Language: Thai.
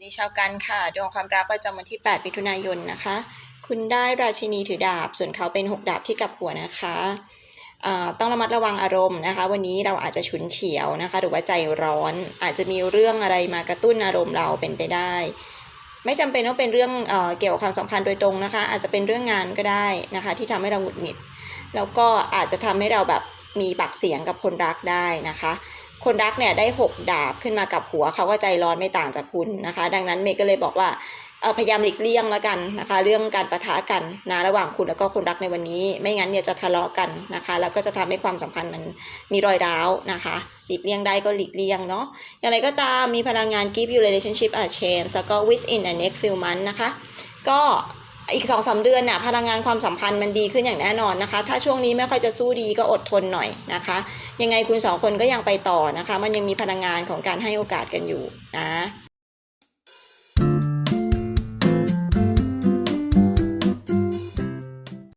วัสดีชาวกันค่ะ ดวงความรักประจำวันที่ 8 มิถุนายนนะคะ คุณได้ราชินีถือดาบ ส่วนเขาเป็น 6 ดาบที่กับหัวนะคะต้องระมัดระวังอารมณ์นะคะ วันนี้เราอาจจะฉุนเฉียวนะคะ หรือว่าใจร้อนอาจจะมีเรื่องอะไรมากระตุ้นอารมณ์เราเป็นไปได้ ไม่จำเป็นต้องเป็นเรื่องเอเกี่ยวกับความสัมพันธ์โดยตรงนะคะ อาจจะเป็นเรื่องงานก็ได้นะคะ ที่ทำให้เราหงุดหงิด แล้วก็อาจจะทำให้เราแบบมีปากเสียงกับคนรักได้นะคะ คนรักเนี่ยได้ 6 ดาบขึ้นมากับหัวเขาก็ใจร้อนไม่ต่างจากคุณนะคะ ดังนั้นเมย์ก็เลยบอกว่าพยายามหลีกเลี่ยงแล้วกันนะคะ เรื่องการประทะกันนะระหว่างคุณแล้วก็คนรักในวันนี้ ไม่งั้นเนี่ยจะทะเลาะกันนะคะ แล้วก็จะทำให้ความสัมพันธ์มันมีรอยร้าวนะคะ หลีกเลี่ยงได้ก็หลีกเลี่ยงเนาะอย่างไรก็ตามมีพลังงาน give you relationship a chance แล้วก็ within the next few months นะคะ ก็ อีกสองสาเดือนน่ะพลังงานความสัมพันธ์มันดีขึ้นอย่างแน่นอนนะคะ ถ้าช่วงนี้ไม่ค่อยจะสู้ดีก็อดทนหน่อยนะคะ ยังไงคุณสองคนก็ยังไปต่อนะคะ มันยังมีพลังงานของการให้โอกาสกันอยู่นะ